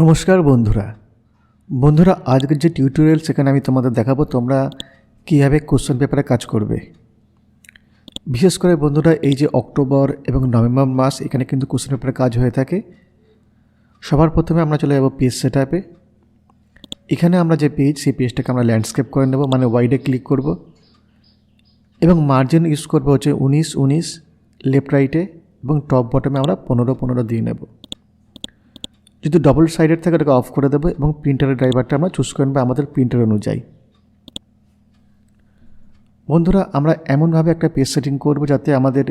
নমস্কার বন্ধুরা। বন্ধুরা, আজকের যে টিউটোরিয়াল সেখানে আমি তোমাদের দেখাবো তোমরা কীভাবে কোশ্চেন পেপারে কাজ করবে। বিশেষ করে বন্ধুরা, এই যে অক্টোবর এবং নভেম্বর মাস, এখানে কিন্তু কোশ্চেন পেপারে কাজ হয়ে থাকে। সবার প্রথমে আমরা চলে যাব পেজ সেট আপে এখানে আমরা যে পেজ সেই পেজটাকে আমরা ল্যান্ডস্কেপ করে নেব মানে ওয়াইডে ক্লিক করব। এবং মার্জিন ইউজ করব হচ্ছে উনিশ উনিশ লেফট রাইটে এবং টপ বটমে আমরা পনেরো পনেরো দিয়ে নেব। যদি ডবল সাইডেড থাকে, ওটাকে অফ করে দেবো এবং প্রিন্টারের ড্রাইভারটা আমরা চুজ করে নেব আমাদের প্রিন্টার অনুযায়ী। বন্ধুরা, আমরা এমনভাবে একটা পেজ সেটিং করব যাতে আমাদের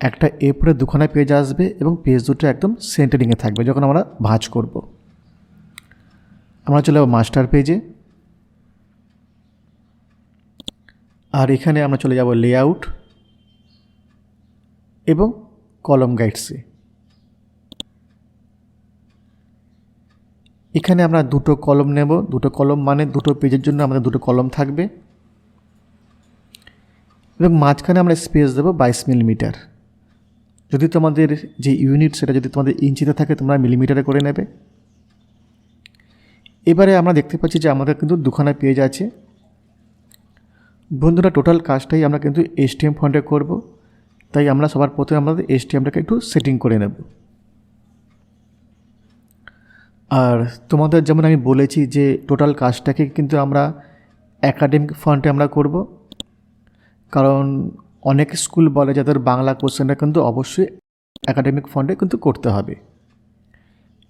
একটা এরপরে দুখানা পেজ আসবে এবং পেজ দুটো একদম সেন্টারিংয়ে থাকবে, যখন আমরা ভাঁজ করব। আমরা চলে যাব মাস্টার পেজে আর এখানে আমরা চলে যাব লেআউট এবং কলম গাইডসে এখানে আমরা দুটো কলম নেব। দুটো কলম মানে দুটো পেজের জন্য আমাদের দুটো কলম থাকবে। এবং মাঝখানে আমরা স্পেস দেবো বাইশ মিলিমিটার। যদি তোমাদের যে ইউনিট সেটা যদি তোমাদের ইঞ্চিতে থাকে, তোমরা মিলিমিটারে করে নেবে। এবারে আমরা দেখতে পাচ্ছি যে আমাদের কিন্তু দুখানা পেজ আছে। বন্ধুরা, টোটাল কাজটাই আমরা কিন্তু এসটিএম ফন্টে করব। তাই আমরা সবার প্রথমে আমাদের এসটিএমটাকে একটু সেটিং করে নেব। আর তোমাদের যেমন আমি বলেছি যে টোটাল কাজটাকে কিন্তু আমরা একাডেমিক ফন্টে আমরা করব। কারণ অনেক স্কুল বলে যাদের বাংলা কোশ্চেনটা কিন্তু অবশ্যই একাডেমিক ফন্টে কিন্তু করতে হবে।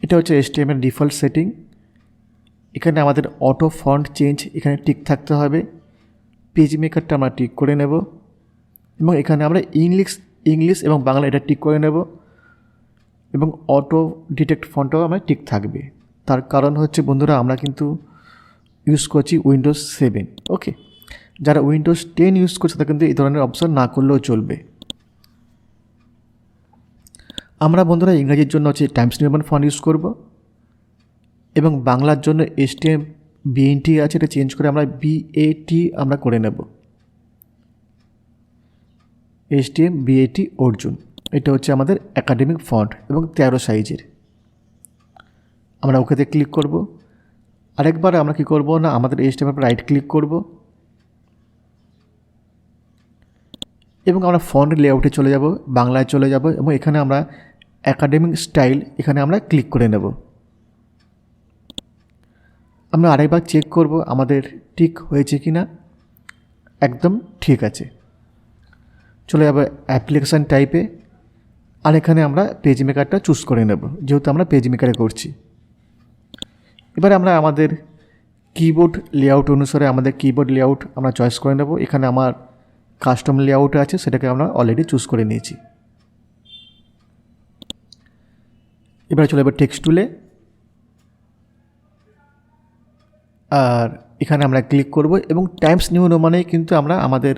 এটা হচ্ছে এসটিএমের ডিফল্ট সেটিং এখানে আমাদের অটো ফন্ট চেঞ্জ এখানে টিক থাকতে হবে। পেজ মেকারটা আমরা টিক করে নেব। এবং এখানে আমরা ইংলিশ ইংলিশ এবং বাংলা এটা টিক করে নেব। এবং অটো ডিটেক্ট ফন্টটাও আমার ঠিক থাকবে। তার কারণ হচ্ছে, বন্ধুরা, আমরা কিন্তু ইউজ করছি উইন্ডোজ সেভেন ওকে যারা উইন্ডোজ টেন ইউজ করছে তারা কিন্তু এই ধরনের অপশন না করলেও চলবে। আমরা, বন্ধুরা, ইংরাজির জন্য হচ্ছে টাইমস নির্মাণ ফন্ট ইউজ করব এবং বাংলার জন্য এস টি এসটিএম বিএনটি আছে, এটা চেঞ্জ করে আমরা বিএটি আমরা করে নেব। S T STM BAT Arjun. এটা হচ্ছে আমাদের একাডেমিক ফন্ট এবং তেরো সাইজের। আমরা ওকেতে ক্লিক করব। আরেকবার আমরা কি করব না, আমাদের এই স্টেপে রাইট ক্লিক করব। এবং আমরা ফন্ট লেআউটে চলে যাব, বাংলায় চলে যাব এবং এখানে আমরা একাডেমিক স্টাইল এখানে আমরা ক্লিক করে নেব। আমরা আরেকবার চেক করব আমাদের ঠিক হয়েছে কি না একদম ঠিক আছে। চলে যাব অ্যাপ্লিকেশান টাইপে আর এখানে আমরা পেজ মেকারটা চুজ করে নেব, যেহেতু আমরা পেজ মেকারে করছি। এবারে আমরা আমাদের কিবোর্ড লেআউট অনুসারে আমাদের কিবোর্ড লেআউট আমরা চয়েস করে নেব। এখানে আমার কাস্টম লেআউট আছে, সেটাকে আমরা অলরেডি চুজ করে নিয়েছি। এবারে চলে যাব টেক্সট টুলে আর এখানে আমরা ক্লিক করব এবং টাইমস নিউ মানেই কিন্তু আমরা আমাদের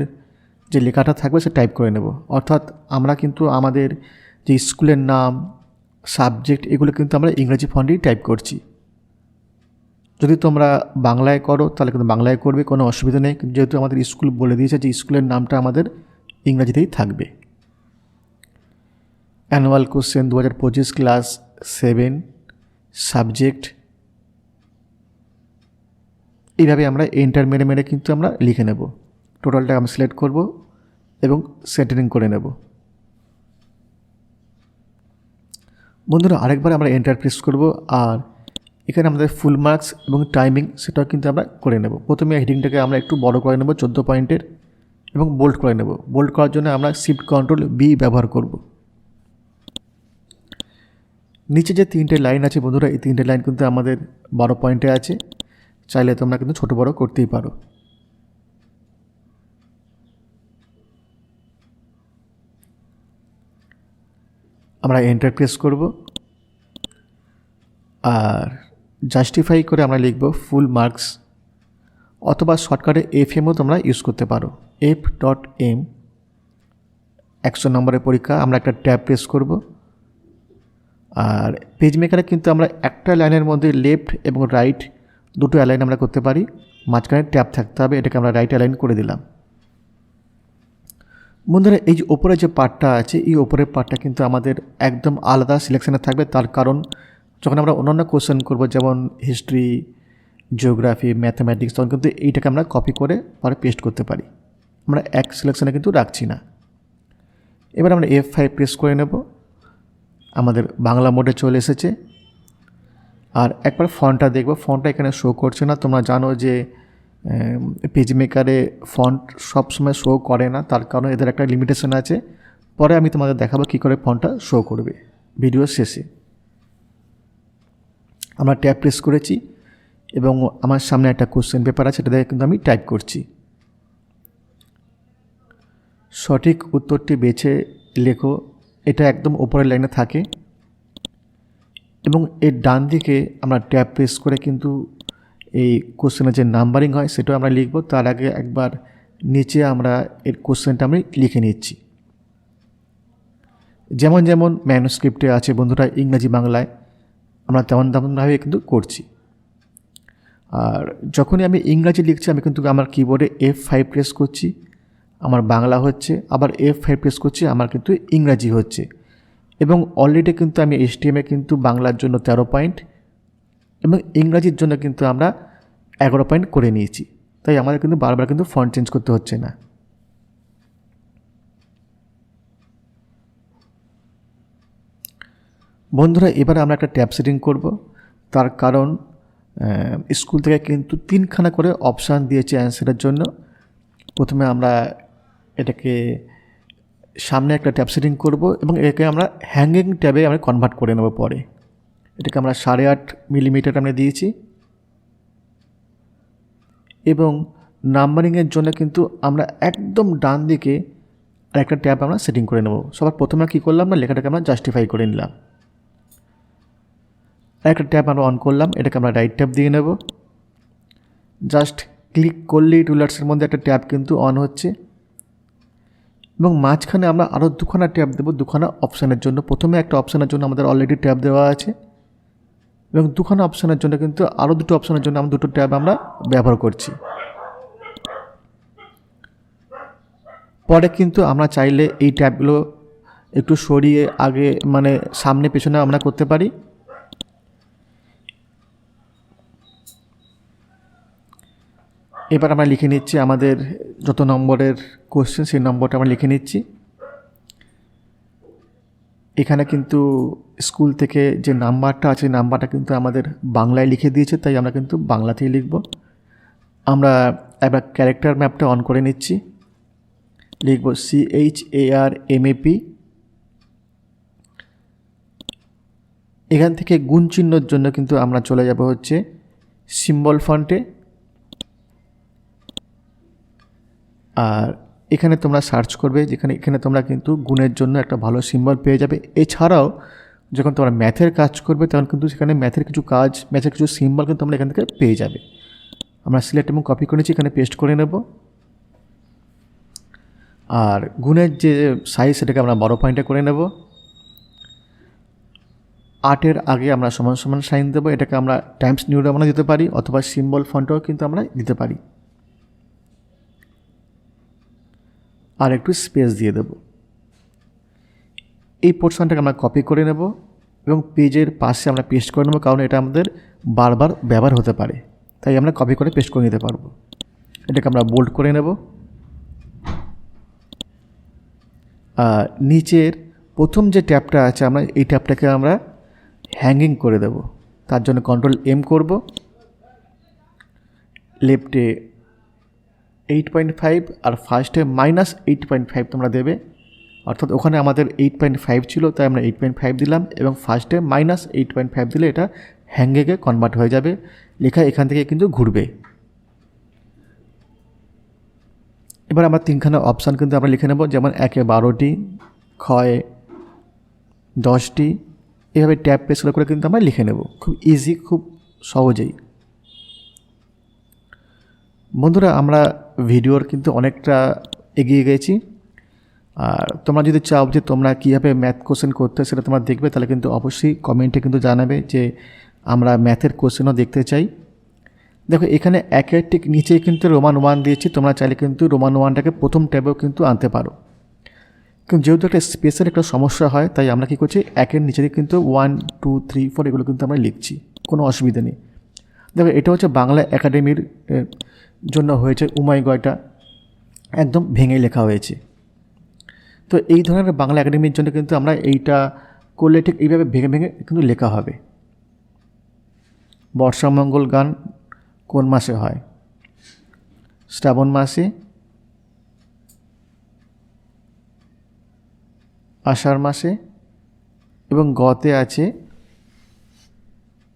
যে লেখাটা থাকবে, সে টাইপ করে নেব। অর্থাৎ আমরা কিন্তু আমাদের যে স্কুলের নাম, সাবজেক্ট, এগুলো কিন্তু আমরা ইংরেজি ফন্টেই টাইপ করছি। যদি তোমরা বাংলায় করো, তাহলে কিন্তু বাংলায় করবে, কোনো অসুবিধা নেই। যেহেতু আমাদের স্কুল বলে দিয়েছে যে স্কুলের নামটা আমাদের ইংরাজিতেই থাকবে। অ্যানুয়াল কোশ্চেন দু হাজার পঁচিশ ক্লাস সেভেন, সাবজেক্ট। এইভাবে আমরা এন্টার মেরে মেরে কিন্তু আমরা লিখে নেব। টোটালটা আমি সিলেক্ট করব এবং সেন্টারিং করে নেব। বন্ধুরা, আরেকবার আমরা এন্টার প্রেস করব আর এখানে আমাদের ফুল মার্কস এবং টাইমিং সেটাও কিন্তু আমরা করে নেব। প্রথমে হেডিংটাকে আমরা একটু বড় করে নেব, চোদ্দ পয়েন্টের এবং বোল্ড করে নেব। বোল্ড করার জন্য আমরা শিফট কন্ট্রোল বি ব্যবহার করব। নিচে যে তিনটে লাইন আছে বন্ধুরা, এই তিনটে লাইন কিন্তু আমাদের বারো পয়েন্টে আছে। চাইলে তোমরা কিন্তু ছোটো বড় করতেই পারো। আমরা এন্টার প্রেস করব। আর জাস্টিফাই করে আমরা লিখব ফুল মার্কস অথবা শর্টকাটে এফ এমও তোমরা ইউজ করতে পারো। এফ ডট এম একশো নম্বরের পরীক্ষা আমরা একটা ট্যাব প্রেস করব। আর পেজ মেকারে কিন্তু আমরা একটা লাইনের মধ্যে লেফট এবং রাইট দুটো অ্যালাইন আমরা করতে পারি। মাঝখানে ট্যাব থাকতে হবে, এটাকে আমরা রাইট অ্যালাইন করে দিলাম। বন্ধুরা, এই যে ওপরে যে পার্টটা আছে, এই ওপরের পার্টটা কিন্তু আমাদের একদম আলাদা সিলেকশানে থাকবে। তার কারণ যখন আমরা অন্যান্য কোশ্চেন করব, যেমন হিস্ট্রি জিওগ্রাফি ম্যাথামেটিক্স তখন কিন্তু এইটাকে আমরা কপি করে পরে পেস্ট করতে পারি। আমরা এক সিলেকশানে কিন্তু রাখছি না। এবার আমরা এফ ফাইভ প্রেস করে নেব। আমাদের বাংলা মোডে চলে এসেছে। আর একবার ফন্টটা দেখব। ফন্টটা এখানে শো করছে না। তোমরা জানো যে পেজ মেকারে ফন্ট সবসময় শো করে না, তার কারণে এদের একটা লিমিটেশন আছে। পরে আমি তোমাদের দেখাবো কী করে ফন্টটা শো করবে। ভিডিওর শেষে। আমরা ট্যাপ প্রেস করেছি এবং আমার সামনে একটা কোশ্চেন পেপার আছে, সেটা কিন্তু আমি টাইপ করছি। সঠিক উত্তরটি বেছে লেখো, এটা একদম ওপরের লাইনে থাকে। এবং এর ডান দিকে আমরা ট্যাপ প্রেস করে কিন্তু এই কোশ্চেনের যে নাম্বারিং হয়, সেটাও আমরা লিখব। তার আগে একবার নিচে আমরা এর কোশ্চেনটা আমি লিখে নিচ্ছি। যেমন যেমন ম্যানুস্ক্রিপ্টে আছে বন্ধুরা ইংরাজি বাংলায়, আমরা তেমন তেমনভাবে কিন্তু করছি। আর যখনই আমি ইংরাজি লিখছি, আমি কিন্তু আমার কিবোর্ডে এফ ফাইভ প্রেস করছি, আমার বাংলা হচ্ছে, আবার এফ ফাইভ প্রেস করছি, আমার কিন্তু ইংরাজি হচ্ছে। এবং অলরেডি কিন্তু আমি এসটিএমে কিন্তু বাংলার জন্য তেরো পয়েন্ট এবং ইংরাজির জন্য কিন্তু আমরা এগারো পয়েন্ট করে নিয়েছি। তাই আমাদের কিন্তু বারবার কিন্তু ফন্ট চেঞ্জ করতে হচ্ছে না। বন্ধুরা, এবার আমরা একটা ট্যাব সেটিং করব। তার কারণ স্কুল থেকে কিন্তু তিনখানা করে অপশান দিয়েছে অ্যান্সারের জন্য। প্রথমে আমরা এটাকে সামনে একটা ট্যাব সেটিং করব এবং এটাকে আমরা হ্যাঙ্গিং ট্যাবে আমরা কনভার্ট করে নেব পরে। এটাকে আমরা সাড়ে আট মিলিমিটার আমরা দিয়েছি। এবং নাম্বারিংয়ের জন্য কিন্তু আমরা একদম ডান দিকে একটা ট্যাব আমরা সেটিং করে নেব। সবার প্রথমে কী করলাম না, লেখাটাকে আমরা জাস্টিফাই করে নিলাম। একটা ট্যাব আমরা অন করলাম, এটাকে আমরা রাইট ট্যাব দিয়ে নেব। জাস্ট ক্লিক করলেই রুলার্সের মধ্যে একটা ট্যাব কিন্তু অন হচ্ছে। এবং মাঝখানে আমরা আরও দুখানা ট্যাব দেবো, দুখানা অপশানের জন্য। প্রথমে একটা অপশানের জন্য আমাদের অলরেডি ট্যাব দেওয়া আছে। এবং দুখানা অপশানের জন্য কিন্তু আরও দুটো অপশানের জন্য আমরা দুটো ট্যাব আমরা ব্যবহার করছি। পরে কিন্তু আমরা চাইলে এই ট্যাবগুলো একটু সরিয়ে আগে মানে সামনে পেছনে আমরা করতে পারি। এবার আমরা লিখে নিচ্ছি আমাদের যত নম্বরের কোশ্চেন সেই নম্বরটা আমরা লিখে নিচ্ছি। এখানে কিন্তু স্কুল থেকে যে নাম্বারটা আছে নাম্বারটা কিন্তু আমাদের বাংলায় লিখে দিয়েছে, তাই আমরা কিন্তু বাংলাতেই লিখব। আমরা এবার ক্যারেক্টার ম্যাপটা অন করে নিচ্ছি। লিখব C H A R M A P এখান থেকে গুণ চিহ্নর জন্য কিন্তু আমরা চলে যাব হচ্ছে সিম্বল ফন্টে আর এখানে তোমরা সার্চ করবে, যেখানে, এখানে তোমরা কিন্তু গুণের জন্য একটা ভালো সিম্বল পেয়ে যাবে। এছাড়াও, যখন তোমরা ম্যাথের কাজ করবে, তখন কিন্তু সেখানে ম্যাথের কিছু কাজ ম্যাথের কিছু সিম্বল কিন্তু তোমরা এখান থেকে পেয়ে যাবে। আমরা সিলেক্ট এবং কপি করে নিচ্ছি এখানে পেস্ট করে নেব। আর গুণের যে সাইজ সেটাকে আমরা বড় পয়েন্টে করে নেব। আটের আগে আমরা সমান সমান সাইন দেবো, এটাকে আমরা টাইমস নিউ আমরা দিতে পারি, অথবা সিম্বল ফন্টও কিন্তু আমরা দিতে পারি। আর একটু স্পেস দিয়ে দেব। এই পোর্শনটাকে আমরা কপি করে নেব এবং পেজের পাশে আমরা পেস্ট করে নেব কারণ এটা আমাদের বারবার ব্যবহার হতে পারে। তাই আমরা কপি করে পেস্ট করে নিতে পারব। এটাকে আমরা বোল্ড করে নেব। আর নিচের প্রথম যে ট্যাপটা আছে, আমরা এই ট্যাপটাকে আমরা হ্যাঙ্গিং করে দেব। তার জন্য কন্ট্রোল এম করব। লেফটে এইট পয়েন্ট ফাইভ আর ফার্স্টে মাইনাস এইট পয়েন্ট ফাইভ তোমরা দেবে। অর্থাৎ ওখানে আমাদের এইট পয়েন্ট ফাইভ ছিল, তাই আমরা এইট পয়েন্ট ফাইভ দিলাম এবং ফার্স্টে মাইনাস এইট পয়েন্ট ফাইভ দিলে এটা হ্যাঙ্গেগে কনভার্ট হয়ে যাবে। লেখা এখান থেকে কিন্তু ঘুরবে। এবার আমার তিনখানা অপশান কিন্তু আমরা লিখে নেব, যেমন একে বারোটি, ক্ষয় দশটি, এভাবে ট্যাপ প্রেস করে কিন্তু আমরা লিখে নেব। খুব ইজি খুব সহজেই। বন্ধুরা, আমরা ভিডিওর কিন্তু অনেকটা এগিয়ে গেছি। আর তোমরা যদি চাও যে তোমরা কীভাবে ম্যাথ কোশ্চেন করতে সেটা তোমরা দেখবে, তাহলে কিন্তু অবশ্যই কমেন্টে কিন্তু জানাবে যে আমরা ম্যাথের কোশ্চেনও দেখতে চাই। দেখো, এখানে একের ঠিক নিচেই কিন্তু রোমান ওয়ান দিয়েছি, তোমরা চাইলে কিন্তু রোমান ওয়ানটাকে প্রথম ট্যাবেও কিন্তু আনতে পারো। কিন্তু যেহেতু একটা স্পেসের একটা সমস্যা হয়, তাই আমরা কী করছি, একের নিচে কিন্তু ওয়ান টু থ্রি ফোর এগুলো কিন্তু আমরা লিখছি, কোনো অসুবিধা নেই। দেখো, এটা হচ্ছে বাংলা একাডেমির জন্য হয়েছে উমাই গয়টা একদম ভেঙে লেখা হয়েছে। তো এই ধরনের বাংলা একাডেমির জন্য কিন্তু আমরা এইটা করলে ঠিক এইভাবে ভেঙে ভেঙে কিন্তু লেখা হবে। বর্ষামঙ্গল গান কোন মাসে হয়? শ্রাবণ মাসে? আষাঢ় মাসে? এবং গতে আছে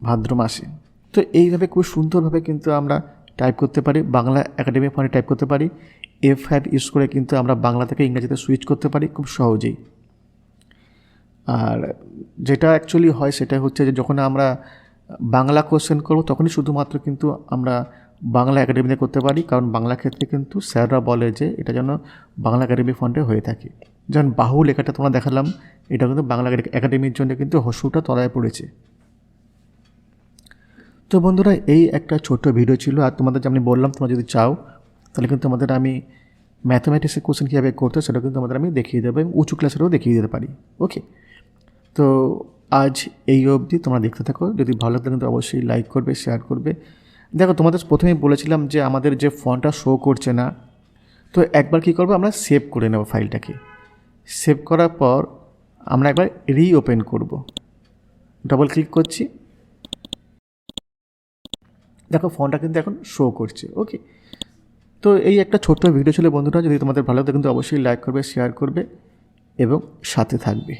ভাদ্র মাসে। তো এইভাবে খুব সুন্দরভাবে কিন্তু আমরা টাইপ করতে পারি, বাংলা একাডেমি ফোনে টাইপ করতে পারি এফ ফাইভ ইউজ করে কিন্তু আমরা বাংলা থেকে ইংরেজিতে সুইচ করতে পারি খুব সহজেই। আর যেটা অ্যাকচুয়ালি হয় সেটা হচ্ছে যে যখন আমরা বাংলা কোশ্চেন করব তখনই শুধুমাত্র কিন্তু আমরা বাংলা একাডেমিতে করতে পারি, কারণ বাংলা ক্ষেত্রে কিন্তু স্যাররা বলে যে এটা যেন বাংলা একাডেমি ফন্টে হয়ে থাকে। যেমন বাহু লেখাটা তোমরা দেখালাম, এটা কিন্তু বাংলা একাডেমির জন্য কিন্তু হসুটা তলায় পড়েছে। তো বন্ধুরা, এই একটা ছোট্ট ভিডিও ছিল আর তোমাদের আমি বললাম, তোমরা যদি চাও, তাহলে কিন্তু তোমাদের আমি ম্যাথামেটিক্সের কোশ্চেন কীভাবে করতে সেটা কিন্তু তোমাদের আমি দেখিয়ে দেবো এবং উঁচু ক্লাসেরও দেখিয়ে দিতে পারি। ওকে তো আজ এই অবধি তোমরা দেখতে থাকো। যদি ভালো লাগলে কিন্তু অবশ্যই লাইক করবে শেয়ার করবে। দেখো, তোমাদের প্রথমেই বলেছিলাম যে আমাদের যে ফোনটা শো করছে না, তো একবার কী করব, আমরা সেভ করে নেব ফাইলটাকে সেভ করার পর আমরা একবার রিওপেন করব। ডবল ক্লিক করছি। দেখো, ফোনটা কিন্তু এখন শো করছে ওকে তো এই একটা ছোট্ট ভিডিও ছিল বন্ধুরা, যদি তোমাদের ভালো লাগে কিন্তু অবশ্যই লাইক করবে শেয়ার করবে এবং সাথে থাকবে।